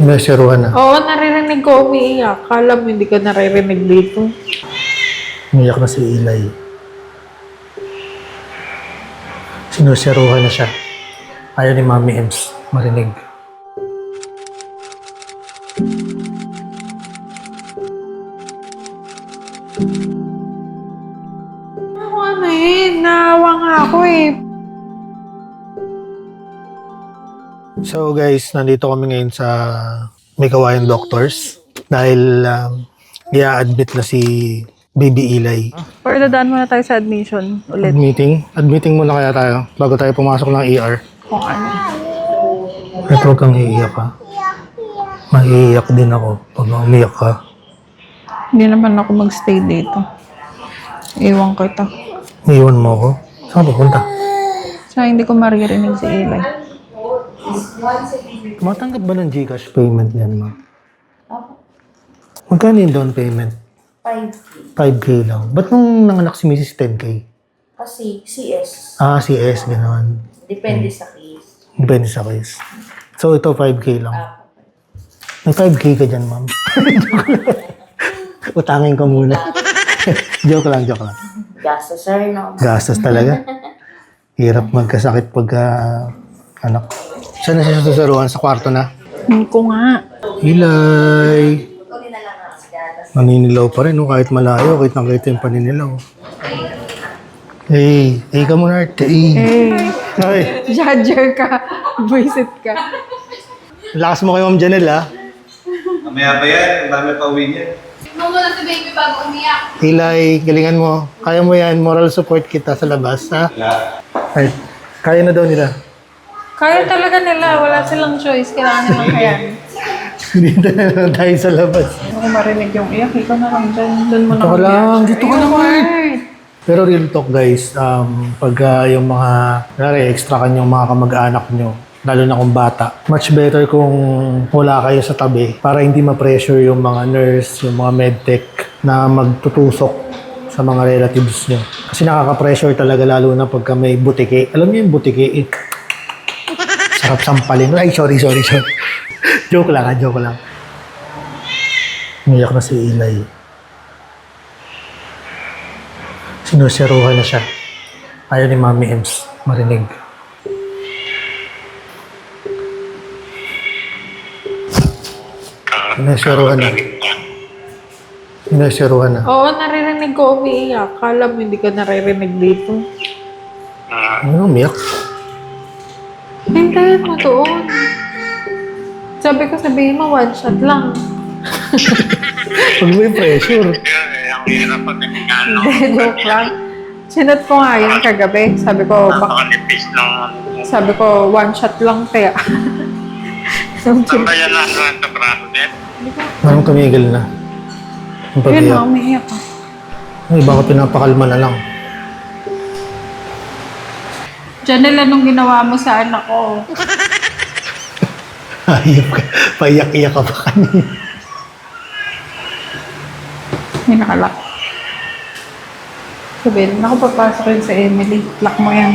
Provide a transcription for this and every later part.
Meseruhan na. Oo, naririnig ko umiiyak. Kala mo hindi ka naririnig dito. Umiyak na si Eli. Sinuseruhan na siya. Ayaw ni Mami Ems marinig. Ako ano eh, naawa nga ako eh. So guys, nandito kami ngayon sa May Kawayan Doctors dahil um, i-admit na si Baby Eli. Or dadaan muna tayo sa admission ulit. Admitting? Admitting muna kaya tayo bago tayo pumasok ng ER. Kung ano. At huwag kang iiyak ha. Maiiyak din ako pag umiyak ka. Hindi naman ako magstay dito. Iwan kita. Iwan mo ako. Saan ka pupunta? Sa hindi ko maririnig si Eli. Matanggap ba ng Gcash payment yan, ma? Magkano yung down payment? 5K. 5K lang. Ba't nung nanganak si Mrs. 10K? Kasi CS, Ah, si S, gano'n. depende sa case. Depende sa case. So, ito 5K lang. May 5K ka dyan, ma'am. Utangin ko muna. joke lang, joke lang. Gastos, sir, no? Gastos talaga. Hirap magkasakit pag ah, anak. Saan na siya susuruan? Sa kwarto na? Hindi ko nga. Hilay! Naninilaw pa rin, no? kahit malayo, kahit nakita yung paninilaw. Hey, hey ka muna, Art. Hey. Hey, Ay, judger ka. Visit ka. lakas mo kay Ma'am Janelle, ha? Mamaya pa yan, ang dami pa uwi niya. Mawala si baby bago umiyak. Hilay, galingan mo. Kaya mo yan, moral support kita sa labas, ha? Ay, kaya na daw nila. Kaya talaga nila. Wala silang choice. Kailangan nilang kayanin. Dito na lang tayo sa labas. Hindi ko marinig yung iyak. Ikaw na lang dyan. Doon mo na Dito ka lang, dito ka lang. Art. Pero real talk guys, um, pag ah, yung mga, nari, extra kanyang mga kamag-anak nyo, lalo na kung bata, much better kung wala kayo sa tabi para hindi ma-pressure yung mga nurse, yung mga medtech na magtutusok sa mga relatives nyo. Kasi nakaka-pressure talaga lalo na pagka may butike. Alam niyo yung butike, eh, sarap sampalin. Ay, sorry, sorry, sorry. joke lang, ha, joke lang. Umiyak na si Eli. Sinuseruhan na siya. Ayaw ni Mami Ems marinig. Sinuseruhan na. Sinuseruhan na. Oo, naririnig ko umiiyak. Kala mo hindi ka naririnig dito. Ano umiyak? Hintayin mo doon. Sabi ko sabihin mo, one shot lang. Pag may pressure. Hindi, joke lang. Sinat ko nga yun kagabi. Sabi ko, bak- Napakanipis ng sabi ko, one shot lang, kaya. Nung chin- Tambayan na ano sa braso din. Parang tumigil na. Ang Yun na, umiiyak ka. Ay, baka pinapakalma na lang. Janelle, anong ginawa mo sa anak ko? Ayop ka. Paiyak-iyak ka pa kanina. May nakalak. Sabihin, ako papasok yun sa Emily. Lock mo yan.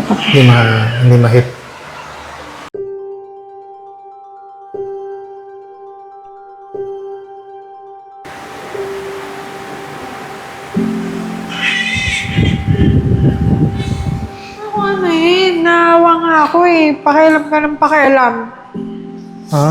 Hindi ma, hindi ma-hit. Eh. Pakialam ka ng pakialam. Ha?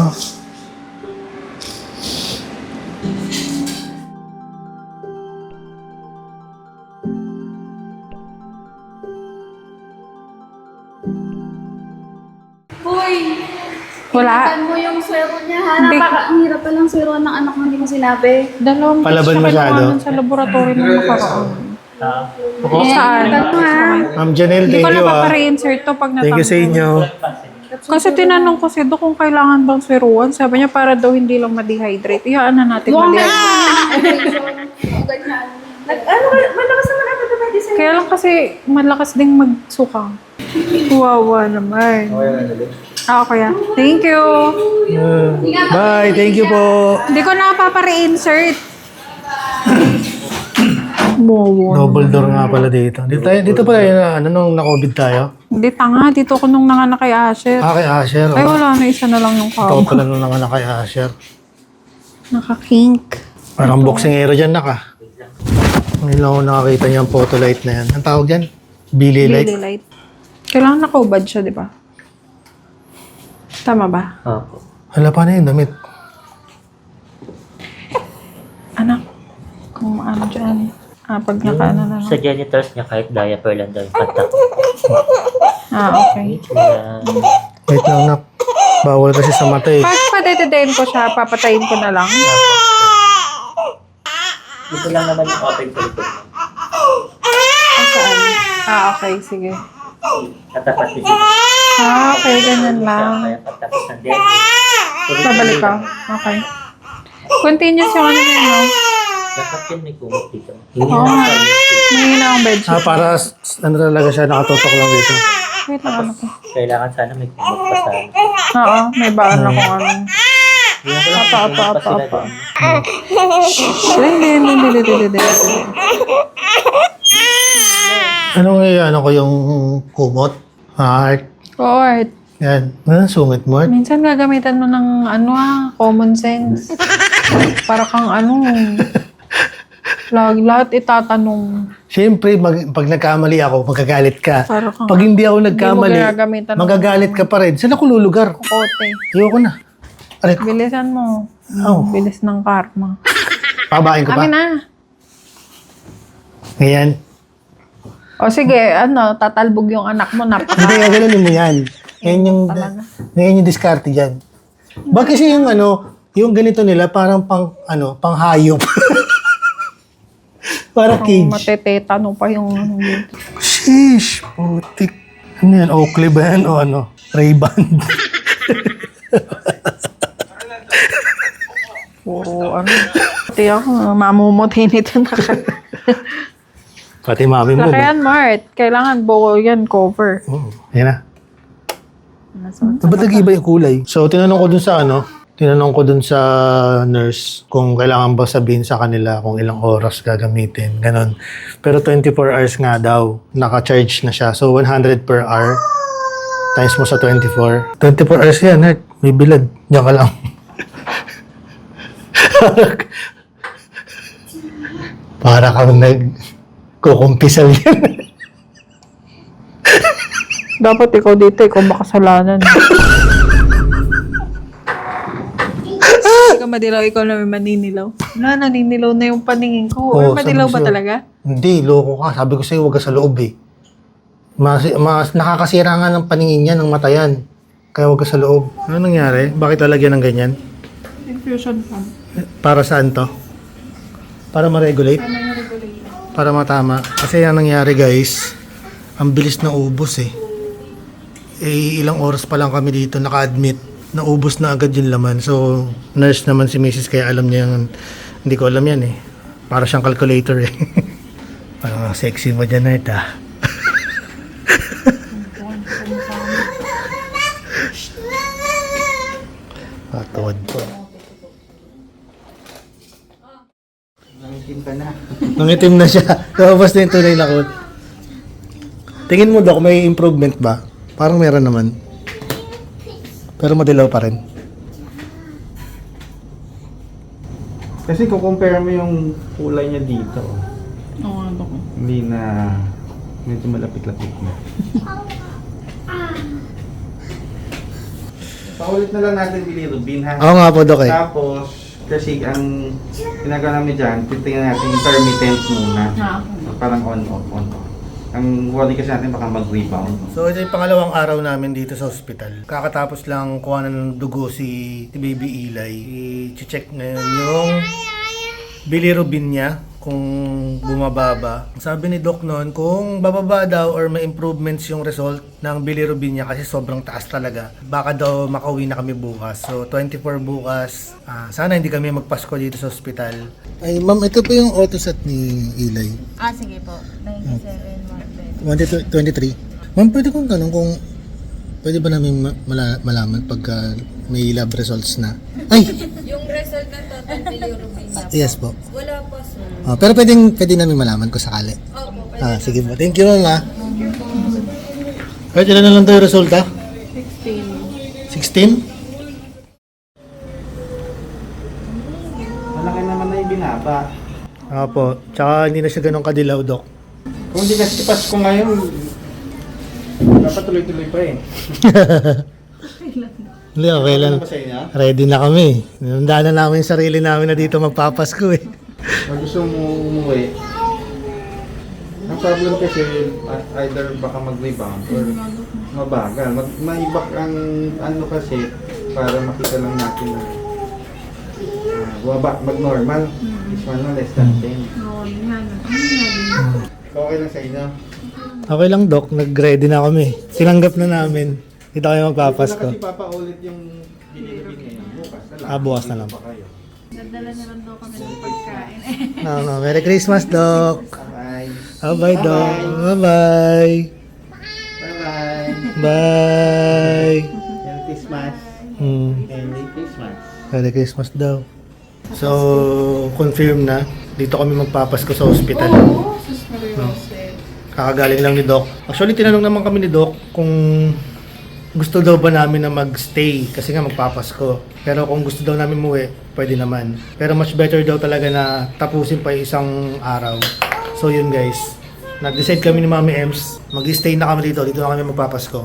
Boy, Wala. saan mo yung swero niya ha? Hindi. Napaka, ang hirap pa lang swero ng anak mo, hindi mo sinabi. Dalawang Palaban beses siya masyado? nun sa laboratory nung nakaraan. Saan? Ma'am Janelle, Hindi thank ko you na ah. papare-insert to pag Thank you sa natanggal. inyo. Kasi tinanong ko si Doc kung kailangan bang swiruan. Sabi niya para daw hindi lang ma-dehydrate. Iyaan na natin ma-dehydrate. Nag, ano, malakas naman ako diba design? Kaya lang kasi malakas ding magsuka. Wawa naman. Ah, kaya. Thank you. Uh, bye, thank you po. Hindi ko na papare-insert. Bobo. Double door nga pala dito. Dito, tayo, dito pala yun, ano, nung na-COVID tayo. Hindi tanga. Dito ko nung nanganak kay Asher. Ah, kay Asher. Ay, Oh. wala na. Isa na lang yung Ito kamo. pala nung nanganak kay Asher. Naka-kink. Parang boxingero dyan na ka. Ngayon lang ako nakakita niya ang photo light na yan. Ang tawag dyan? Billy light? Daily light. Kailangan nakaubad siya, di ba? Tama ba? Opo. Hala pa na yun, damit. Anak, kung ano dyan. Ah, pag naka ano na lang. Sa janitors niya kahit diaper lang daw yung kanta ko. Ah, okay. Kaya, Wait lang, nak. Bawal kasi sa mata eh. Pag padededayin ko siya, papatayin ko na lang. dito lang naman yung open mo. Ah, saan? Ah, okay. Sige. Katapat din siya. Ah, okay. Ganyan lang. Kaya pagtapos ng dead, Babalik ka. Okay. Continuous yung ano yun, no? May kumot dito. Hindi Oo na nga. lang May hina akong bedsheet. Ah, para s- ano talaga siya, nakatutok lang dito. Wait lang, ano ko. Kailangan sana may kumot pa sana. Oo, may baan akong ano. Hindi na ko lang Apa, kumot apa, pa sila apa, doon. Hindi, hindi, hindi, hindi, hindi, hindi. Anong eh, ano ko yung kumot? Heart. Oo, Art. Yan. Ano, sungit mo? Art? Minsan gagamitan mo ng ano ah, common sense. Para kang ano, lag, lahat itatanong. Siyempre, mag, pag nagkamali ako, magagalit ka. Para Pag hindi ako Hindi nagkamali, ng magagalit ka pa rin. Saan ako lulugar? kote. Ayoko na. Aray ko. Bilisan mo. Oh. Bilis ng karma. Pabain ko pa. Amin na. Ngayon. O sige, ano, tatalbog yung anak mo. Napaka. Hindi, gaganunin mo yan. Ngayon yung, ngayon yung diskarte dyan. Bakit kasi yung ano, yung ganito nila, parang pang, ano, pang hayop. Para cage. matetetano pa yung ano dito. Sheesh, putik. Ano yan, Oakley ba yan o ano? Ray-Ban. Puro ano. Pati ako, mamumuti nito na. Pati mami mo. Lakayan, Mart. Kailangan buo yan, cover. Oo, Yan na. Ba't nag-iba yung kulay? So, tinanong ko dun sa ano, tinanong ko dun sa nurse kung kailangan ba sabihin sa kanila kung ilang oras gagamitin. Ganon. Pero 24 hours nga daw, naka-charge na siya. So, 100 per hour times mo sa 24. 24 hours yan, Nert. May bilad. Diyan ka lang. Para kang nag kukumpisal yan. Dapat ikaw dito, ikaw makasalanan. madilaw, ikaw na may maninilaw. Wala, naninilaw na yung paningin ko. Oo, Or madilaw sabi ba ko sa'yo. talaga? Hindi, loko ka. Sabi ko sa'yo, huwag ka sa loob eh. Mas, mas nakakasira nga ng paningin niya, ng mata yan. Kaya huwag ka sa loob. Ano nangyari? Bakit lalagyan ng ganyan? Infusion pump. Para saan to? Para ma-regulate? Para matama. Kasi yan nangyari guys, ang bilis na ubos eh. Eh, ilang oras pa lang kami dito naka-admit. Naubos na agad yung laman. So, nurse naman si Mrs. kaya alam niya yung, hindi ko alam yan eh. Para siyang calculator eh. Parang ang sexy mo dyan, Nert ah. Patuwad po. Nangitim na siya. Lumabas na yung tunay na kot. Tingin mo, Dok, may improvement ba? Parang meron naman. Pero madilaw pa rin. Kasi kung compare mo yung kulay niya dito, Oo, ano ko. hindi na medyo malapit-lapit na. Paulit na lang natin bilirubin ha. Oo nga po, Dok eh. Tapos, kasi ang ginagawa namin dyan, titingnan natin intermittent muna. Parang on-off, on-off. Ang worry kasi natin baka mag-rebound. So ito yung pangalawang araw namin dito sa ospital. Kakatapos lang kuha ng dugo si, si Baby Eli. I-check ngayon yung bilirubin niya kung bumababa. Sabi ni Doc noon, kung bababa daw or may improvements yung result ng bilirubin niya kasi sobrang taas talaga. Baka daw makauwi na kami bukas. So 24 bukas. Ah, sana hindi kami magpasko dito sa ospital. Ay ma'am, ito po yung autosat ni Eli. Ah, sige po. 97, 120. 23. Ma'am, pwede kong tanong kung pwede ba namin ma- mala- malaman pagka may lab results na? Ay! Yung result ng total bilirubin niya. Yes po. Wala pa, sir. Oh, pero pwedeng, pwede namin malaman kung sakali. Opo, pwede. Ah, sige po. Thank you, ma'am. ah. Kahit ilan na lang tayo resulta? 16. 16? Malaki naman na yung binaba. Apo. Tsaka hindi na siya ganun kadilaw, Dok. Kung hindi kasi Pasko ngayon, dapat tuloy-tuloy pa eh. Hindi, okay lang. Ano ba sa inyo? Ready na kami. Nandaan na namin yung sarili namin na dito magpapasko eh. Pag gusto mo umuwi, ang problem kasi either baka mag-rebound or mabagal. Mag maibak ang ano kasi para makita lang natin na uh, bumaba, mag-normal. This one na less than 10. Okay lang sa inyo? Okay lang, Dok. Nag-ready na kami. Sinanggap na namin. Dito kami Wala magpapasko. kasi papaulit yung bilibin ngayon. Bukas na lang. Ah, bukas na lang. Pa kayo. No, no. Merry Christmas, Dok. Bye. Bye-bye, Dok. Bye-bye. Bye-bye. Bye. Merry Christmas. Hmm. Merry Christmas. Merry Christmas daw. So, confirm na. Dito kami magpapasko sa hospital. Oo, sus Mariose. Kakagaling lang ni Doc. Actually, tinanong naman kami ni Doc kung gusto daw ba namin na magstay kasi nga magpapasko. Pero kung gusto daw namin muwi, pwede naman. Pero much better daw talaga na tapusin pa isang araw. So yun guys, nag-decide kami ni Mami Ems, mag-stay na kami dito, dito na kami magpapasko.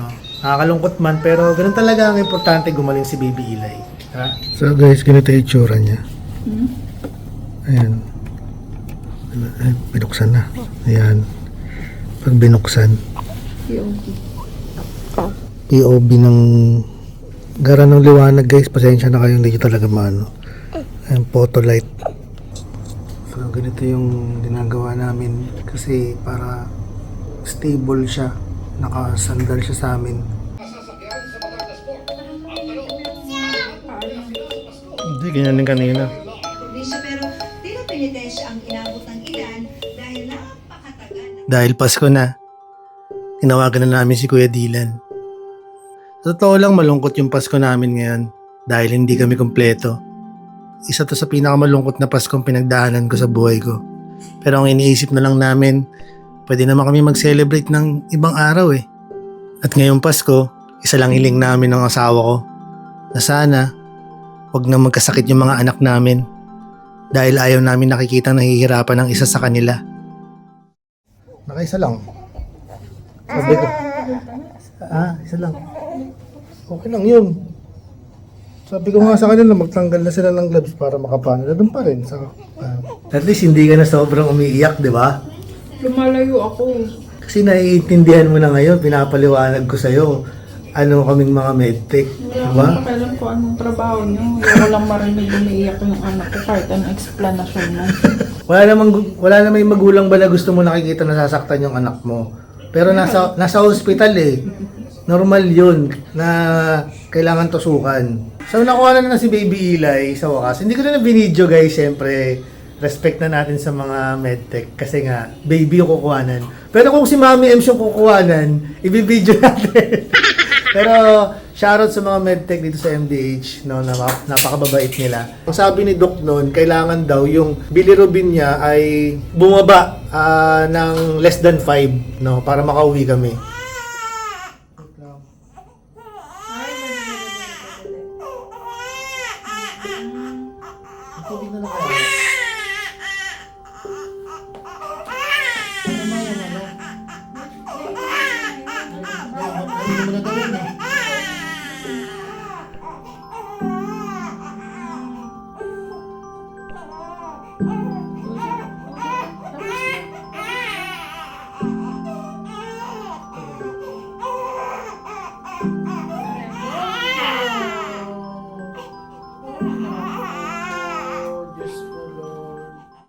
No? Nakakalungkot man, pero ganun talaga ang importante gumaling si Baby Eli. Ha? So guys, ganito yung itsura niya. Ayan. Ay, binuksan na. Ayan. Pag binuksan. POV ng gara ng liwanag guys. Pasensya na kayo hindi talaga maano. Ayan, photo light. So, ganito yung ginagawa namin. Kasi para stable siya. Nakasandal siya sa amin. Hindi, ganyan din kanina. Dahil Pasko na, tinawagan na namin si Kuya Dylan. Sa totoo lang malungkot yung Pasko namin ngayon dahil hindi kami kompleto. Isa to sa pinakamalungkot na Paskong pinagdaanan ko sa buhay ko. Pero ang iniisip na lang namin, pwede naman kami mag-celebrate ng ibang araw eh. At ngayong Pasko, isa lang hiling namin ng asawa ko na sana wag na magkasakit yung mga anak namin dahil ayaw namin nakikita nahihirapan ng isa sa kanila. Nakaisa lang. Sabi ko. Ah, isa lang. Okay lang yun. Sabi ko nga sa kanila, magtanggal na sila ng gloves para makapano. Doon pa rin. Sa, ah. At least hindi ka na sobrang umiiyak, di ba? Lumalayo ako. Kasi naiintindihan mo na ngayon, pinapaliwanag ko sa'yo ano kaming mga medtech. Di Wala ba? ko kailan ko anong trabaho niyo. Ayoko lang marinig umiiyak yung anak ko kahit anong explanation mo. Wala namang wala namang magulang ba na gusto mo nakikita na sasaktan yung anak mo. Pero nasa nasa hospital eh. Normal 'yun na kailangan tusukan. So nakuha na na si Baby Eli sa wakas. Hindi ko na na-video guys, syempre. Respect na natin sa mga medtech kasi nga baby yung kukuhanan. Pero kung si Mami Ems yung kukuhanan, ibibideo natin. Pero Shoutout sa mga medtech dito sa MDH, no, na napakababait nila. Ang sabi ni Doc noon, kailangan daw yung bilirubin niya ay bumaba uh, ng less than 5, no, para makauwi kami. Ano mo na